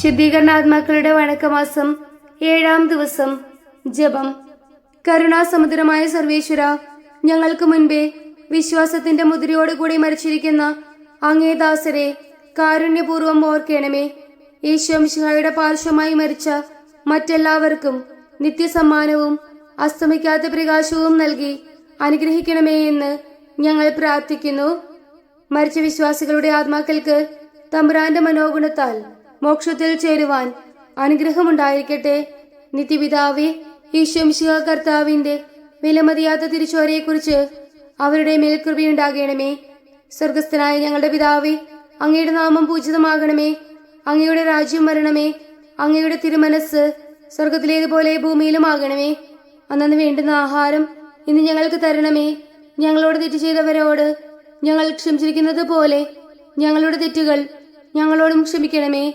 ശുദ്ധീകരണാത്മാക്കളുടെ വണക്കമാസം ഏഴാം ദിവസം ജപം. കരുണാസമുദ്രമായ സർവേശ്വര ഞങ്ങൾക്ക് മുൻപേ വിശ്വാസത്തിന്റെ മുദ്രയോടുകൂടി മരിച്ചിരിക്കുന്ന അങ്ങേദാസരെ കാരുണ്യപൂർവം കാരുണ്യപൂർവം ഓർക്കണമേ യേശുംശിഹായുടെ പാർശ്വമായി മരിച്ച മറ്റെല്ലാവർക്കും നിത്യസമ്മാനവും അസ്തമിക്കാത്ത പ്രകാശവും നൽകി അനുഗ്രഹിക്കണമേ എന്ന് ഞങ്ങൾ പ്രാർത്ഥിക്കുന്നു. മരിച്ച വിശ്വാസികളുടെ ആത്മാക്കൾക്ക് തമ്പുരാന്റെ മനോഗുണത്താൽ മോക്ഷത്തിൽ ചേരുവാൻ അനുഗ്രഹമുണ്ടായിരിക്കട്ടെ. നിത്യപിതാവെ ഈശ്വംശിക കർത്താവിന്റെ വിലമതിയാത്ത തിരിച്ചുവരെക്കുറിച്ച് അവരുടെ മേൽ കൃപയുണ്ടാകണമേ. സ്വർഗസ്ഥനായ ഞങ്ങളുടെ പിതാവേ അങ്ങയുടെ നാമം പൂജിതമാകണമേ. അങ്ങയുടെ രാജ്യം വരണമേ. അങ്ങയുടെ തിരുമനസ് സ്വർഗത്തിലേതുപോലെ ഭൂമിയിലും ആകണമേ. അന്നു വേണ്ടുന്ന ആഹാരം ഇന്ന് ഞങ്ങൾക്ക് തരണമേ. ഞങ്ങളോട് തെറ്റ് ചെയ്തവരോട് ഞങ്ങൾ ക്ഷമിച്ചിരിക്കുന്നത് പോലെ ഞങ്ങളുടെ തെറ്റുകൾ ഞങ്ങളോടും ക്ഷമിക്കണമേ.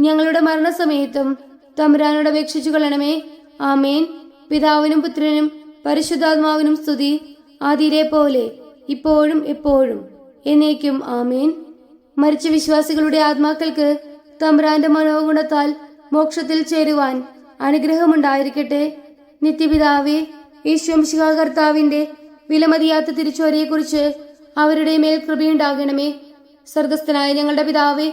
ഞങ്ങളുടെ മരണസമയത്തും തമ്പുരാനോട് അപേക്ഷിച്ചു കൊള്ളണമേ. ആമേൻ. പിതാവിനും പുത്രനും പരിശുദ്ധാത്മാവിനും സ്തുതി ആദിയിലെ പോലെ ഇപ്പോഴും എപ്പോഴും എന്നേക്കും ആമേൻ. മരിച്ച വിശ്വാസികളുടെ ആത്മാക്കൾക്ക് തമ്പുരാന്റെ മനോഗുണത്താൽ മോക്ഷത്തിൽ ചേരുവാൻ അനുഗ്രഹമുണ്ടായിരിക്കട്ടെ. നിത്യപിതാവേ ഈശ്വംശിക കർത്താവിന്റെ വിലമതിയാത്ത തിരിച്ചുവരെയെക്കുറിച്ച് അവരുടെ മേൽ കൃപയുണ്ടാകണമേ. സ്വർഗസ്ഥനായ ഞങ്ങളുടെ പിതാവേ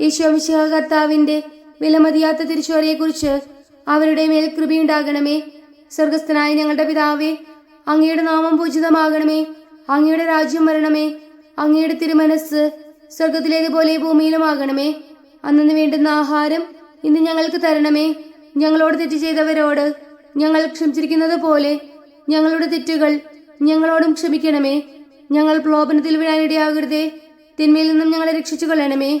ഈശോമിശിഹ കർത്താവിന്റെ വിലമതിയാത്ത തിരിച്ചുവരെയെക്കുറിച്ച് അവരുടെ മേൽ കൃപയുണ്ടാകണമേ. സ്വർഗസ്ഥനായ ഞങ്ങളുടെ പിതാവേ അങ്ങയുടെ നാമം പൂജിതമാകണമേ. അങ്ങയുടെ രാജ്യം വരണമേ. അങ്ങയുടെ തിരുമനസ് സ്വർഗത്തിലേതുപോലെ ഭൂമിയിലുമാകണമേ. അന്നു വേണ്ടുന്ന ആഹാരം ഇന്ന് ഞങ്ങൾക്ക് തരണമേ. ഞങ്ങളോട് തെറ്റ് ചെയ്തവരോട് ഞങ്ങൾ ക്ഷമിച്ചിരിക്കുന്നത് പോലെ ഞങ്ങളുടെ തെറ്റുകൾ ഞങ്ങളോടും ക്ഷമിക്കണമേ. ഞങ്ങൾ പ്രലോഭനത്തിൽ വീഴാനിടയാകരുതേ തിന്മയിൽ നിന്നും ഞങ്ങളെ രക്ഷിച്ചു കൊള്ളണമേ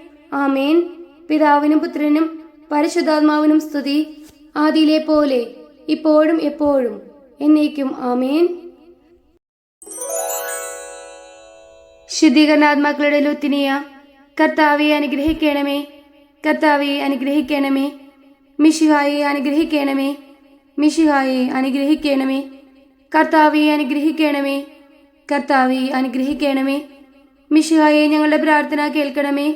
ആമേൻ. പിതാവിനും പുത്രനും പരിശുദ്ധാത്മാവിനും സ്തുതി. ആദിയിലെ പോലെ ഇപ്പോഴും എപ്പോഴും എന്നേക്കും ആമേൻ. ശുദ്ധീകരണാത്മാക്കളുടെ ലുത്തിനിയ കർത്താവെ അനുഗ്രഹിക്കണമേ. കർത്താവെ അനുഗ്രഹിക്കണമേ. മിഷിഹായെ അനുഗ്രഹിക്കണമേ. മിഷിഹായെ അനുഗ്രഹിക്കണമേ. കർത്താവെ അനുഗ്രഹിക്കണമേ. കർത്താവെ അനുഗ്രഹിക്കണമേ. മിഷിഹായെ ഞങ്ങളുടെ പ്രാർത്ഥന കേൾക്കണമേ.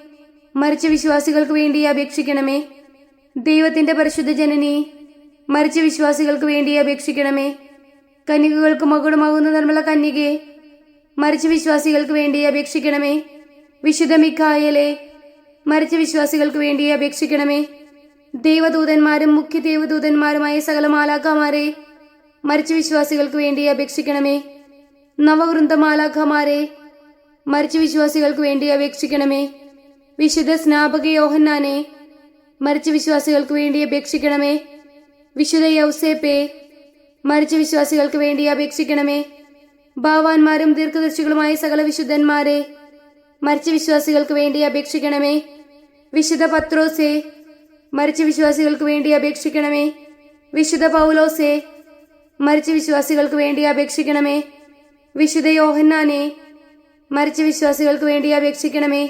മരിച്ച വിശ്വാസികൾക്ക് വേണ്ടി അപേക്ഷിക്കണമേ. ദൈവത്തിന്റെ പരിശുദ്ധ ജനനി മരിച്ച വിശ്വാസികൾക്ക് വേണ്ടി അപേക്ഷിക്കണമേ. കന്യകകൾക്ക് മകുടമാകുന്ന നിർമ്മല കന്യകെ മരിച്ച വിശ്വാസികൾക്ക് വേണ്ടി അപേക്ഷിക്കണമേ. വിശുദ്ധ മിക്കായലെ മരിച്ച വിശ്വാസികൾക്ക് വേണ്ടി അപേക്ഷിക്കണമേ. ദൈവദൂതന്മാരും മുഖ്യ ദൈവദൂതന്മാരുമായ സകല മാലാഖമാരെ മരിച്ച വിശ്വാസികൾക്ക് വേണ്ടി അപേക്ഷിക്കണമേ. നവവൃന്ദ മാലാഖമാരെ മരിച്ച വിശ്വാസികൾക്ക് വേണ്ടി അപേക്ഷിക്കണമേ. വിശുദ്ധ സ്നാപക യോഹന്നാനെ മരിച്ച വിശ്വാസികൾക്ക് വേണ്ടി അപേക്ഷിക്കണമേ. വിശുദ്ധ യൗസേപ്പേ മരിച്ച വിശ്വാസികൾക്ക് വേണ്ടി അപേക്ഷിക്കണമേ. ഭാവാന്മാരും ദീർഘദർശികളുമായ സകല വിശുദ്ധന്മാരെ മരിച്ച വിശ്വാസികൾക്ക് വേണ്ടി അപേക്ഷിക്കണമേ. വിശുദ്ധ പത്രോസേ മരിച്ച വിശ്വാസികൾക്ക് വേണ്ടി അപേക്ഷിക്കണമേ. വിശുദ്ധ പൗലോസേ മരിച്ച വിശ്വാസികൾക്ക് വേണ്ടി അപേക്ഷിക്കണമേ. വിശുദ്ധ യോഹന്നാനെ മരിച്ച വിശ്വാസികൾക്ക് വേണ്ടി അപേക്ഷിക്കണമേ.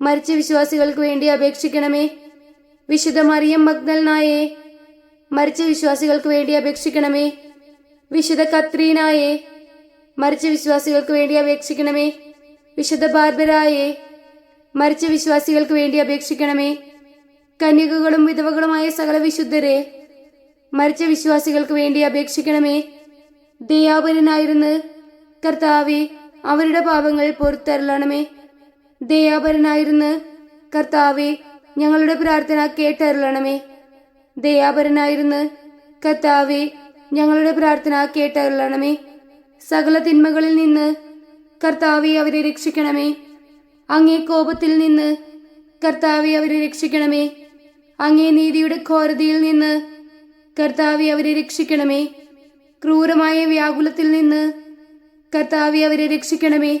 മരിച്ച വിശ്വാസികൾക്ക് വേണ്ടി അപേക്ഷിക്കണമേ. വിശുദ്ധ മറിയം മഗ്ദൽനായെ മരിച്ച വിശ്വാസികൾക്ക് വേണ്ടി അപേക്ഷിക്കണമേ. വിശുദ്ധ കത്രീനായെ മരിച്ച വിശ്വാസികൾക്ക് വേണ്ടി അപേക്ഷിക്കണമേ. വിശുദ്ധ ബാർബരായെ മരിച്ച വിശ്വാസികൾക്ക് വേണ്ടി അപേക്ഷിക്കണമേ. കന്യകകളും വിധവകളുമായ സകല വിശുദ്ധരെ മരിച്ച വിശ്വാസികൾക്ക് വേണ്ടി അപേക്ഷിക്കണമേ. ദയാപരനായിരുന്ന് കർത്താവെ അവരുടെ പാപങ്ങൾ പൊറുത്തരളണമേ. ദയാപരനായിരുന്ന്. കർത്താവെ ഞങ്ങളുടെ പ്രാർത്ഥന കേട്ടരുളണമേ. ദയാപരനായിരുന്ന്. കർത്താവെ ഞങ്ങളുടെ പ്രാർത്ഥന കേട്ടരുളണമേ. സകല തിന്മകളിൽ നിന്ന് കർത്താവെ അവരെ രക്ഷിക്കണമേ. അങ്ങേ കോപത്തിൽ നിന്ന് കർത്താവെ അവരെ രക്ഷിക്കണമേ. അങ്ങേ നീതിയുടെ ഘോരതയിൽ നിന്ന് കർത്താവെ അവരെ രക്ഷിക്കണമേ. ക്രൂരമായ വ്യാകുലത്തിൽ നിന്ന് കർത്താവെ അവരെ രക്ഷിക്കണമേ.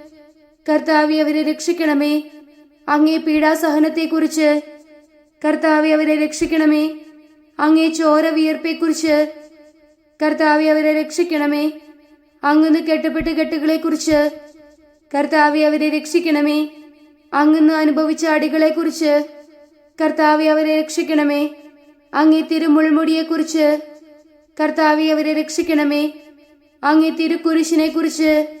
കർത്താവെ അവരെ രക്ഷിക്കണമേ. അങ്ങേ പീഡാസഹനത്തെക്കുറിച്ച് കർത്താവെ അവരെ രക്ഷിക്കണമേ. അങ്ങേ ചോര വിയർപ്പെക്കുറിച്ച് കർത്താവെ അവരെ രക്ഷിക്കണമേ. അങ്ങന്ന് കെട്ടപ്പെട്ട കെട്ടുകളെക്കുറിച്ച് കർത്താവെ അവരെ രക്ഷിക്കണമേ. അങ്ങന്ന് അനുഭവിച്ച അടികളെക്കുറിച്ച് കർത്താവെ അവരെ രക്ഷിക്കണമേ. അങ്ങേ തിരുമുൾമുടിയെക്കുറിച്ച് കർത്താവെ അവരെ രക്ഷിക്കണമേ. അങ്ങേ തിരുക്കുരിശിനെ കുറിച്ച്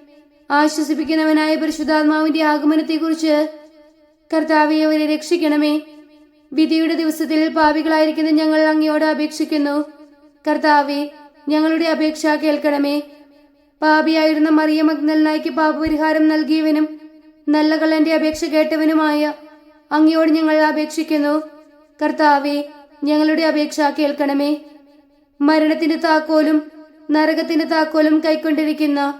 ആശ്വസിപ്പിക്കുന്നവനായ പരിശുദ്ധാത്മാവിന്റെ ആഗമനത്തെക്കുറിച്ച് കർത്താവെ അവരെ രക്ഷിക്കണമേ. വിധിയുടെ ദിവസത്തിൽ പാപികളായിരിക്കുന്ന ഞങ്ങൾ അങ്ങയോട് അപേക്ഷിക്കുന്നു. കർത്താവെ ഞങ്ങളുടെ അപേക്ഷ കേൾക്കണമേ. പാപിയായിരുന്ന മറിയ മഗ്നലിനായിക്ക് പാപപരിഹാരം നൽകിയവനും നല്ല കള്ളന്റെ അപേക്ഷ കേട്ടവനുമായ അങ്ങയോട് ഞങ്ങൾ അപേക്ഷിക്കുന്നു. കർത്താവെ ഞങ്ങളുടെ അപേക്ഷ കേൾക്കണമേ. മരണത്തിന്റെ താക്കോലും നരകത്തിന്റെ താക്കോലും കൈക്കൊണ്ടിരിക്കുന്ന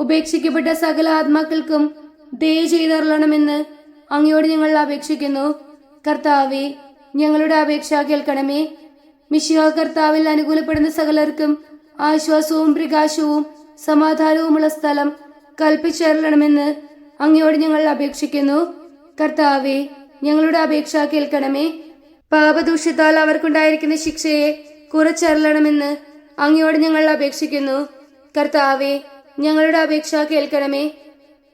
ഉപേക്ഷിക്കപ്പെട്ട സകല ആത്മാക്കൾക്കും ദയ ചെയ്തറളണമെന്ന് അങ്ങയോട് ഞങ്ങൾ അപേക്ഷിക്കുന്നു. കർത്താവെ ഞങ്ങളുടെ അപേക്ഷ കേൾക്കണമേ. മിശിഹ കർത്താവിൽ അനുകൂലപ്പെടുന്ന സകലർക്കും ആശ്വാസവും പ്രകാശവും സമാധാനവുമുള്ള സ്ഥലം കൽപ്പിച്ചേരണമെന്ന് അങ്ങയോട് ഞങ്ങൾ അപേക്ഷിക്കുന്നു. കർത്താവെ ഞങ്ങളുടെ അപേക്ഷ കേൾക്കണമേ. പാപദൂഷ്യത്താൽ അവർക്കുണ്ടായിരിക്കുന്ന ശിക്ഷയെ കുറച്ചേരണമെന്ന് അങ്ങയോട് ഞങ്ങൾ അപേക്ഷിക്കുന്നു. കർത്താവെ ഞങ്ങളുടെ അപേക്ഷ കേൾക്കണമേ.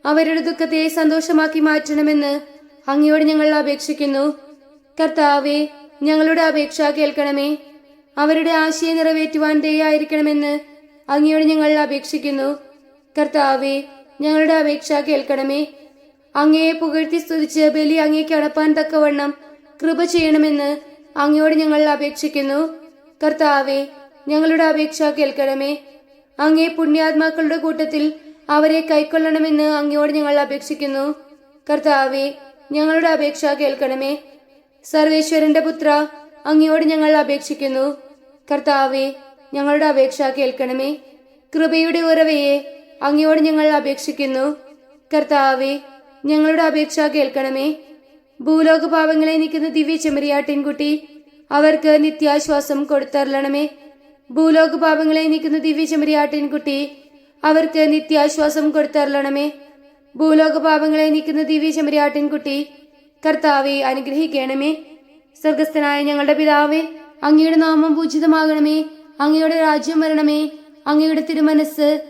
അവരുടെ ദുഃഖത്തെ സന്തോഷമാക്കി മാറ്റണമെന്ന് അങ്ങയോട് ഞങ്ങൾ അപേക്ഷിക്കുന്നു. കർത്താവെ ഞങ്ങളുടെ അപേക്ഷ കേൾക്കണമേ. അവരുടെ ആശയം നിറവേറ്റുവാൻ ദയായിരിക്കണമെന്ന് അങ്ങയോട് ഞങ്ങൾ അപേക്ഷിക്കുന്നു. കർത്താവെ ഞങ്ങളുടെ അപേക്ഷ കേൾക്കണമേ. അങ്ങയെ പുകഴ്ത്തി സ്തുതിച്ച് ബലി അങ്ങേക്ക് അടപ്പാൻ തക്കവണ്ണം കൃപ ചെയ്യണമെന്ന് അങ്ങയോട് ഞങ്ങൾ അപേക്ഷിക്കുന്നു. കർത്താവെ ഞങ്ങളുടെ അപേക്ഷ കേൾക്കണമേ. അങ്ങേ പുണ്യാത്മാക്കളുടെ കൂട്ടത്തിൽ അവരെ കൈക്കൊള്ളണമെന്ന് അങ്ങയോട് ഞങ്ങൾ അപേക്ഷിക്കുന്നു. കർത്താവെ ഞങ്ങളുടെ അപേക്ഷ കേൾക്കണമേ. സർവേശ്വരന്റെ പുത്ര അങ്ങയോട് ഞങ്ങൾ അപേക്ഷിക്കുന്നു. കർത്താവെ ഞങ്ങളുടെ അപേക്ഷ കേൾക്കണമേ. കൃപയുടെ ഉറവയെ അങ്ങയോട് ഞങ്ങൾ അപേക്ഷിക്കുന്നു. കർത്താവെ ഞങ്ങളുടെ അപേക്ഷ കേൾക്കണമേ. ഭൂലോക പാവങ്ങളെ നിൽക്കുന്ന ദിവ്യ ചെമ്മരിയാട്ടിൻകുട്ടി അവർക്ക് നിത്യാശ്വാസം കൊടുത്തരളണമേ. ഭൂലോക പാപങ്ങളെ നീക്കുന്ന ദിവ്യ ചെമ്മരിയാട്ടിൻകുട്ടി അവർക്ക് നിത്യാശ്വാസം കൊടുത്തരളണമേ. ഭൂലോക പാപങ്ങളെ നീക്കുന്ന ദിവ്യ ചെമ്മരിയാട്ടിൻകുട്ടി കർത്താവെ അനുഗ്രഹിക്കണമേ. സ്വർഗസ്ഥനായ ഞങ്ങളുടെ പിതാവേ അങ്ങയുടെ നാമം പൂജിതമാകണമേ. അങ്ങയുടെ രാജ്യം വരണമേ. അങ്ങയുടെ തിരുമനസ്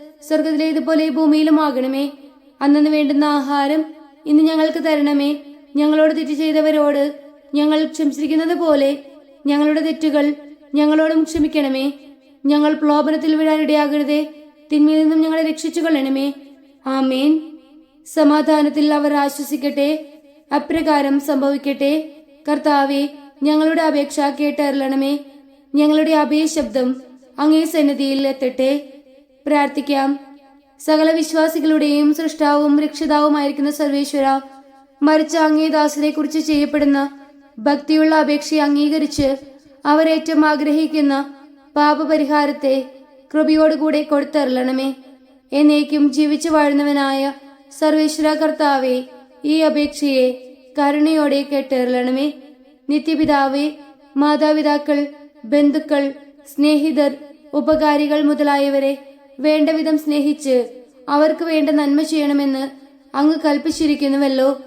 ഭൂമിയിലും ആക്കണമേ അന്നു വേണ്ടുന്ന ആഹാരം ഇന്ന് ഞങ്ങൾക്ക് തരണമേ. ഞങ്ങളോട് തെറ്റ് ചെയ്തവരോട് ഞങ്ങൾ ക്ഷമിച്ചിരിക്കുന്നത് പോലെ ഞങ്ങളുടെ തെറ്റുകൾ ഞങ്ങളോടും ക്ഷമിക്കണമേ. ഞങ്ങൾ പ്രലോഭനത്തിൽ വീഴാനിടയാകരുതേ തിന്മയിൽ നിന്നും ഞങ്ങളെ രക്ഷിച്ചു കൊള്ളണമേ ആമേൻ. സമാധാനത്തിൽ അവർ ആശ്വസിക്കട്ടെ. അപ്രകാരം സംഭവിക്കട്ടെ. കർത്താവെ ഞങ്ങളുടെ അപേക്ഷ കേട്ടറിയണമേ ഞങ്ങളുടെ അഭയശബ്ദം അങ്ങേ സന്നിധിയിൽ എത്തട്ടെ. പ്രാർത്ഥിക്കാം. സകല വിശ്വാസികളുടെയും സൃഷ്ടാവും രക്ഷിതാവുമായിരിക്കുന്ന സർവേശ്വര മരിച്ച അങ്ങേ ദാസരെ കുറിച്ച് ചെയ്യപ്പെടുന്ന ഭക്തിയുള്ള അപേക്ഷയെ അംഗീകരിച്ച് അവരേറ്റവും ആഗ്രഹിക്കുന്ന പാപപരിഹാരത്തെ കൃപയോടുകൂടെ കൊടുത്തരളണമേ. എന്നേക്കും ജീവിച്ചു വാഴുന്നവനായ സർവേശ്വര കർത്താവെ ഈ അപേക്ഷയെ കരുണയോടെ കേട്ടറിയണമേ നിത്യപിതാവെ മാതാപിതാക്കൾ ബന്ധുക്കൾ സ്നേഹിതർ ഉപകാരികൾ മുതലായവരെ വേണ്ടവിധം സ്നേഹിച്ച് അവർക്ക് വേണ്ട നന്മ ചെയ്യണമെന്ന് അങ്ങ് കൽപ്പിച്ചിരിക്കുന്നുവല്ലോ.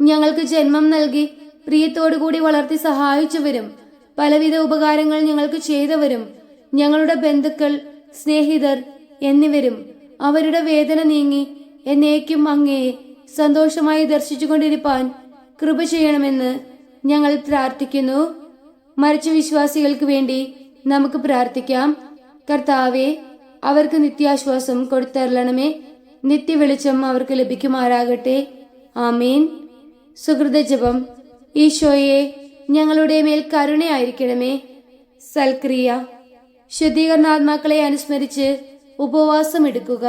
ഞങ്ങൾക്ക് ജന്മം നൽകി പ്രിയത്തോടുകൂടി വളർത്തി സഹായിച്ചവരും. പലവിധ ഉപകാരങ്ങൾ ഞങ്ങൾക്ക് ചെയ്തവരും. ഞങ്ങളുടെ ബന്ധുക്കൾ സ്നേഹിതർ എന്നിവരും അവരുടെ വേദന നീങ്ങി എന്നേക്കും അങ്ങയെ സന്തോഷമായി ദർശിച്ചുകൊണ്ടിരിപ്പാൻ കൃപ ചെയ്യണമെന്ന് ഞങ്ങൾ പ്രാർത്ഥിക്കുന്നു. മരിച്ച വിശ്വാസികൾക്ക് വേണ്ടി നമുക്ക് പ്രാർത്ഥിക്കാം. കർത്താവെ അവർക്ക് നിത്യാശ്വാസം കൊടുത്തരളണമേ. നിത്യവെളിച്ചം അവർക്ക് ലഭിക്കുമാറാകട്ടെ. ആമീൻ. സുഹൃതജപം ഈശോയെ ഞങ്ങളുടെ മേൽ കരുണയായിരിക്കണമേ. സൽക്രിയ. ശുദ്ധീകരണാത്മാക്കളെ അനുസ്മരിച്ച് ഉപവാസം എടുക്കുക